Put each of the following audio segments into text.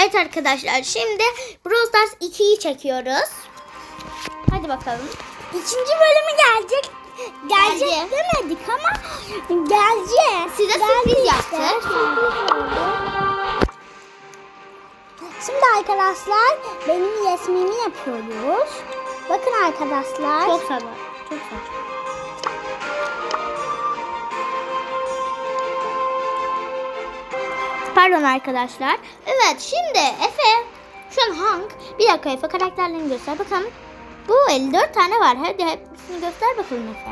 Evet arkadaşlar şimdi Brawl Stars 2'yi çekiyoruz. Hadi bakalım. İkinci bölümü gelecek. Gelecek Geldi. demedik ama gelecek. Size Geldi sürpriz yaptık. Şimdi arkadaşlar benim resmimi yapıyoruz. Bakın arkadaşlar. Çok sabır. Çok sabır. Pardon arkadaşlar. Evet şimdi Efe şu an Hank. Bir dakika Efe karakterlerini göster bakalım. Bu 54 tane var. Hadi hepsini göster bakalım Efe.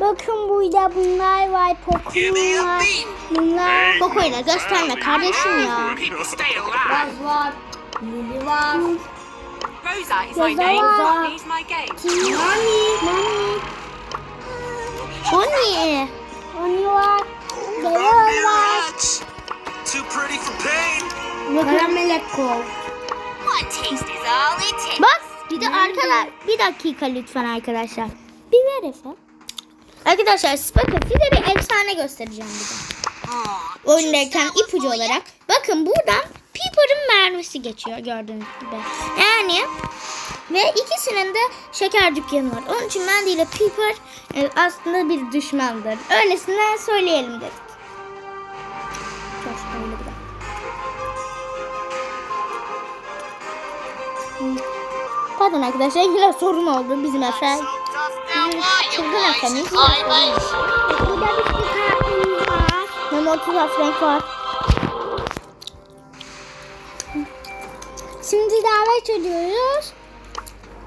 Bakın burada bunlar var. Beat. Bunlar. Koko'yla gösterme kardeşim ya. Alive. var. Lili var. Rosa is my name. Rosa. Here's my game. Nani. Nani. Bonnie. Karameleko. One taste is all it takes. Bak bir de arkalar bir dakika lütfen arkadaşlar. Bir ver Efe. Arkadaşlar bakın size bir efsane göstereceğim bir de. Oyundayken ipucu olarak. Bakın buradan Piper'ın mermisi geçiyor gördüğünüz gibi. Yani ve ikisinin de şeker dükkanı var. Onun için Mandy ile Piper e, aslında bir düşmandır. Öylesine söyleyelim dedik. Şöyle bir Pardon arkadaşlar yine sorun oldu bizim Efe. Çılgın Efe'nin. Burada bir sürü karakterimiz var. Memo 30 renk var. Şimdi davet ediyoruz.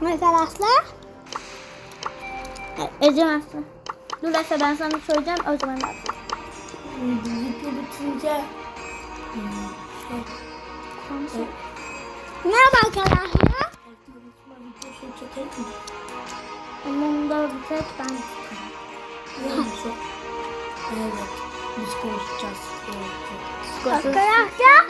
Arkadaşlar. Ezemezsin. Dur Efe ben sana söyleyeceğim o zaman bak. Video bitince Merhaba arkadaşlar. Onun da bir tek ben. Neyse. Evet. Biz konuşacağız. Arkadaşlar.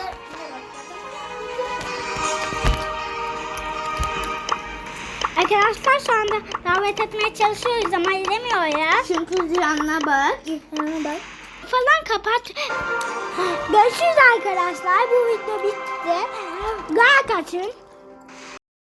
Arkadaşlar şu anda davet etmeye çalışıyoruz ama edemiyor ya. Çünkü Ziyan'la bak. Yana bak. Falan kapat. Görüşürüz arkadaşlar. Bu video bitti. Like açın.